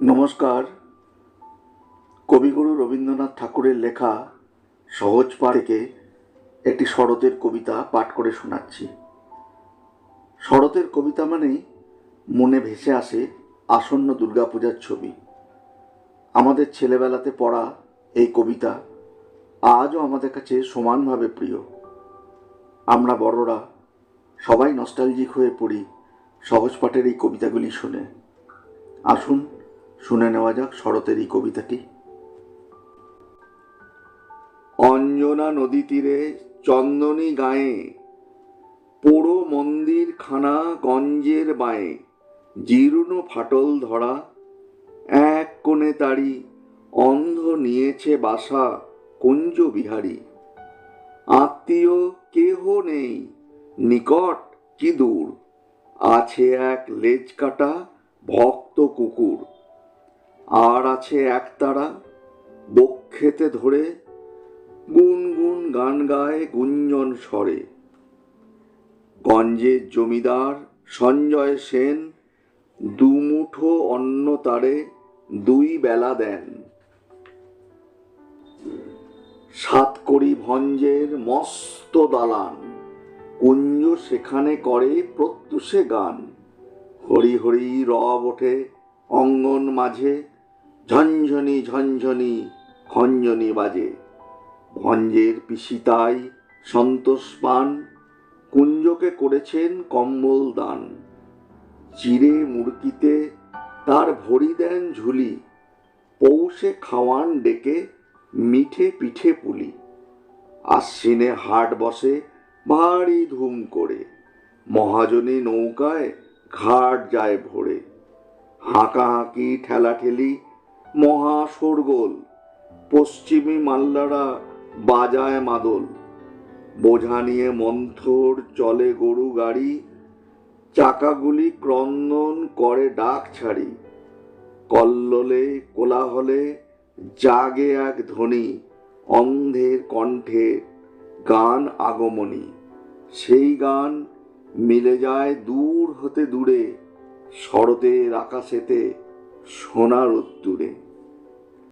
নমস্কার। কবিগুরু রবীন্দ্রনাথ ঠাকুরের লেখা সহজ পাঠ থেকে একটি শরতের কবিতা পাঠ করে শোনাচ্ছি। শরতের কবিতা মানেই মনে ভেসে আসে আসন্ন দুর্গাপূজার ছবি। আমাদের ছেলেবেলাতে পড়া এই কবিতা আজও আমাদের কাছে সমানভাবে প্রিয়। আমরা বড়রা সবাই নস্টালজিক হয়ে পড়ি সহজ পাঠের এই কবিতাগুলি শুনে। আসুন শুনে নেওয়া যাক শরতের এই কবিতাটি। অঞ্জনা নদী তীরে চন্দনী গায়ে, পোড়ো মন্দির খানা গঞ্জের বায়ে, জীর্ণ ফাটল ধরা, এক কোণে তারি অন্ধ নিয়েছে বাসা কুঞ্জ বিহারী। আত্মীয় কেহ নেই, নিকট কি দূর? আছে এক লেজ কাটা ভক্ত কুকুর। আর আছে এক একতারা বক্ষেতে ধরে গুনগুন গান গায় গুঞ্জন স্বরে। গঞ্জের জমিদার সঞ্জয় সেন দুমুঠো অন্ন তারে দুই বেলা দেন। সাতকড়ি ভঞ্জের মস্ত দালান, কুঞ্জ সেখানে করে প্রত্যুষে গান। হরি হরি রব ওঠে অঙ্গন মাঝে ঝঞ্ঝনি ঝঞ্ঝনি খঞ্জনি বাজে। ভঞ্জের পিসিতাই সন্তোষ পান, কুঞ্জকে করেছেন কম্বল দান। চিরে মুরকিতে তার ভরি দেন ঝুলি, পৌষে খাওয়ান ডেকে মিঠে পিঠে পুলি। আশ্বিনে হাট বসে ভারী ধুম করে, মহাজনী নৌকায় ঘাট যায় ভোরে। হাঁকাহাঁকি, ঠেলাঠেলি মহা শোরগোল পশ্চিমী মাল্লারা বাজায় মাদল। বোঝা নিয়ে মন্থর চলে গরু গাড়ি, চাকাগুলি ক্রন্দন করে ডাক ছাড়ি। কল্লোলে, কোলাহলে জাগে এক ধ্বনি, অন্ধের কণ্ঠে গান আগমনী। সেই গান মিলে যায় দূর হতে দূরে, শরতের আকাশেতে সোনার উত্তুরে।